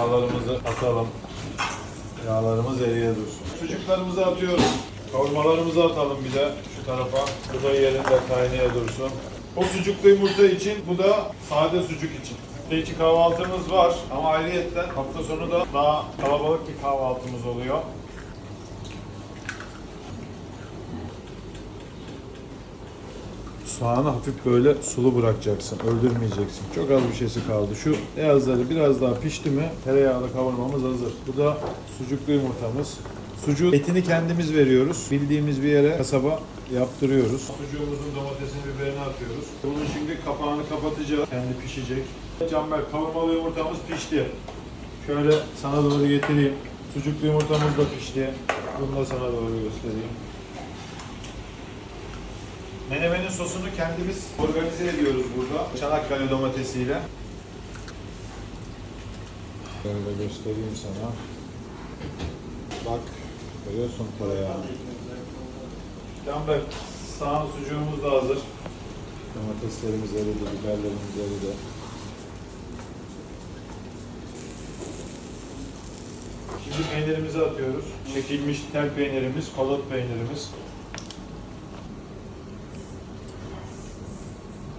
yağlarımızı atalım. Yağlarımız eriye dursun. Sucuklarımızı atıyoruz. Kavurmalarımızı atalım bir de şu tarafa. Bu da yerinde kaynaya dursun. O sucuklu yumurta için, bu da sade sucuk için. İki kahvaltımız var ama ayrıyetten hafta sonu da daha kalabalık bir kahvaltımız oluyor. Soğanı hafif böyle sulu bırakacaksın, öldürmeyeceksin. Çok az bir şeysi kaldı. Şu beyazları biraz daha pişti mi tereyağlı kavurmamız hazır. Bu da sucuklu yumurtamız. Sucuğu etini kendimiz veriyoruz. Bildiğimiz bir yere kasaba yaptırıyoruz. Sucuğumuzun domatesini biberini atıyoruz. Bunun şimdi kapağını kapatacağız. Kendi pişecek. Canber kavurmalı yumurtamız pişti. Şöyle sana doğru getireyim. Sucuklu yumurtamız da pişti. Bunu da sana doğru göstereyim. Menemenin sosunu kendimiz organize ediyoruz burada. Çanakkale domatesiyle. Böyle göstereyim sana. Bak, görüyorsun tereyağını. Canberk, sağın sucuğumuz da hazır. Domateslerimiz eridi, biberlerimiz eridi. Şimdi peynirimizi atıyoruz. Çekilmiş tel peynirimiz, kolot peynirimiz.